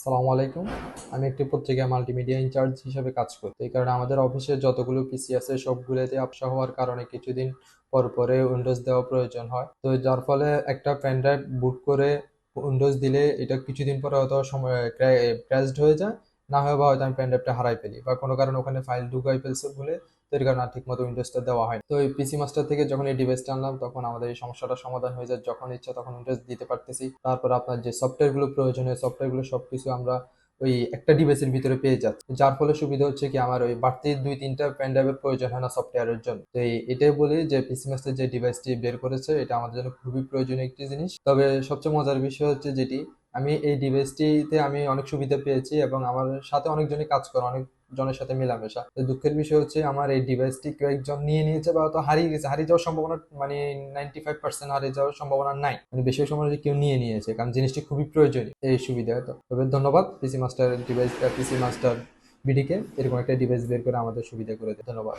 সালামু আলাইকুম। আমি একটি পত্রিকা মাল্টিমিডিয়া ইনচার্জ হিসেবে কাজ করি। এই কারণে আমাদের অফিসে যতগুলো পিসি আছে, সবগুলোতে আপসা হওয়ার কারণে কিছুদিন পর পরে উইন্ডোজ দেওয়া প্রয়োজন হয়। তো যার ফলে একটা পেন ড্রাইভ বুট করে উইন্ডোজ দিলে এটা কিছুদিন পরে হয়তো সময় ক্র্যাশড হয়ে যায়। না হয় বা হয়তো আমি পেন ড্রাইভটা হারাই ফেলি বা কোনো কারণে ওখানে ফাইল ঢুকাই ফেলছে বলে তো এর কারণে আর ঠিক মতো উইন্ডোজটা দেওয়া হয় তো এই পিসি মাস্টার থেকে যখন এই ডিভাইসটা আনলাম, তখন আমাদের এই সমস্যাটা সমাধান হয়ে যায়। যখন ইচ্ছা তখন উইন্ডোজ দিতে পারতেছি। তারপর আপনার যে সফটওয়্যারগুলো প্রয়োজনীয় সফটওয়্যারগুলো সবকিছু আমরা ওই একটা ডিভাইসের ভিতরে পেয়ে যাচ্ছে। যার ফলে সুবিধা হচ্ছে কি, আমার ওই বাড়তি দুই তিনটা পেন ড্রাইভের প্রয়োজন হয় না সফটওয়্যারের জন্য। তো এটাই বলি যে পিসি মাস্টার যে ডিভাইসটি বের করেছে, এটা আমাদের জন্য খুবই প্রয়োজনীয় একটি জিনিস। তবে সবচেয়ে মজার বিষয় হচ্ছে যেটি আমি এই ডিভাইসটিতে আমি অনেক সুবিধা পেয়েছি এবং আমার সাথে অনেকজনই কাজ করে, অনেক জনের সাথে মেলামেশা। তো দুঃখের বিষয় হচ্ছে আমার এই ডিভাইসটি কেউ একজন নিয়ে নিয়েছে বা হয়তো হারিয়ে গেছে। হারিয়ে যাওয়ার সম্ভাবনা মানে নাইনটি ফাইভ পার্সেন্ট হারিয়ে যাওয়ার সম্ভাবনা নাই। মানে বেশি সময় কেউ নিয়ে নিয়েছে, কারণ জিনিসটি খুবই প্রয়োজনীয় এই সুবিধা তো তবে ধন্যবাদ PC master device PC master বিডিকে এরকম একটা ডিভাইস বের করে আমাদের সুবিধা করে ধন্যবাদ।